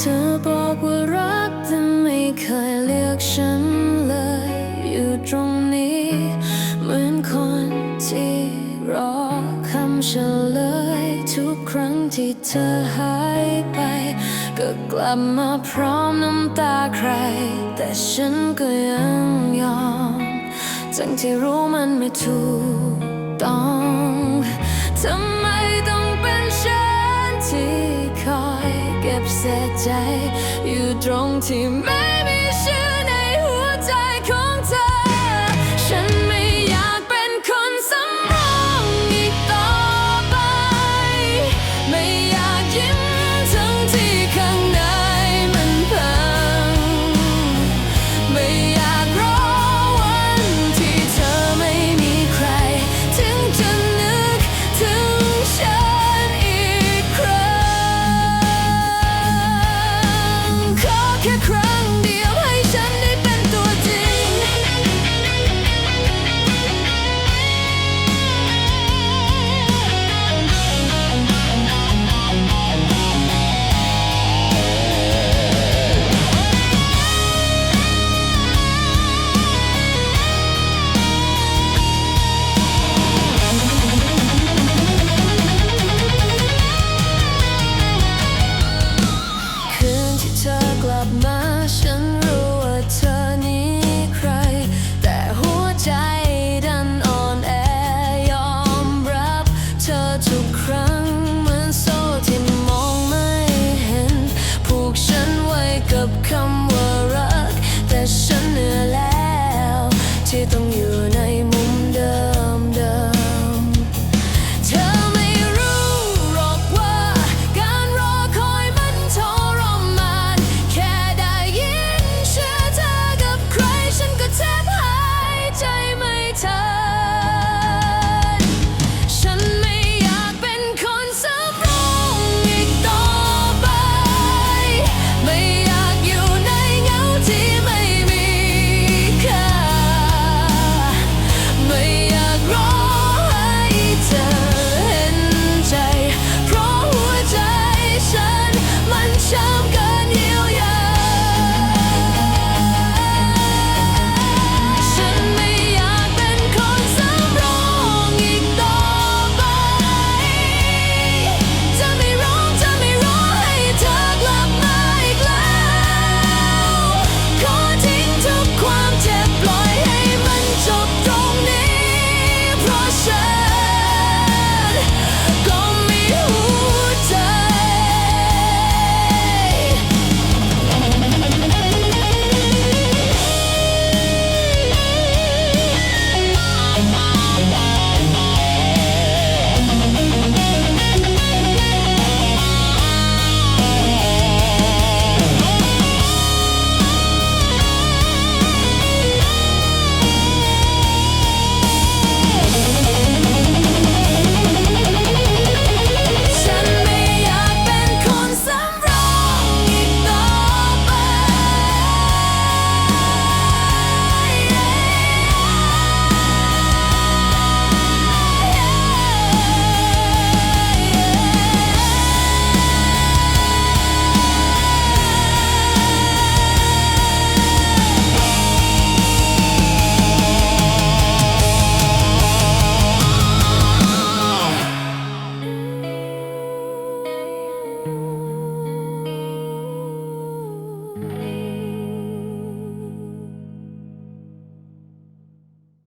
เธอบอกว่ารักแต่ไม่เคยเลือกฉันเลย อยู่ตรงนี้ เหมือนคนที่รอคำเฉลย ทุกครั้งที่เธอหายไป ก็กลับมาพร้อมน้ำตาใคร แต่ฉันก็ยังยอมทั้งที่รู้มันไม่ถูกต้องทำ ใจ อยู่ตรงที่แม่ to the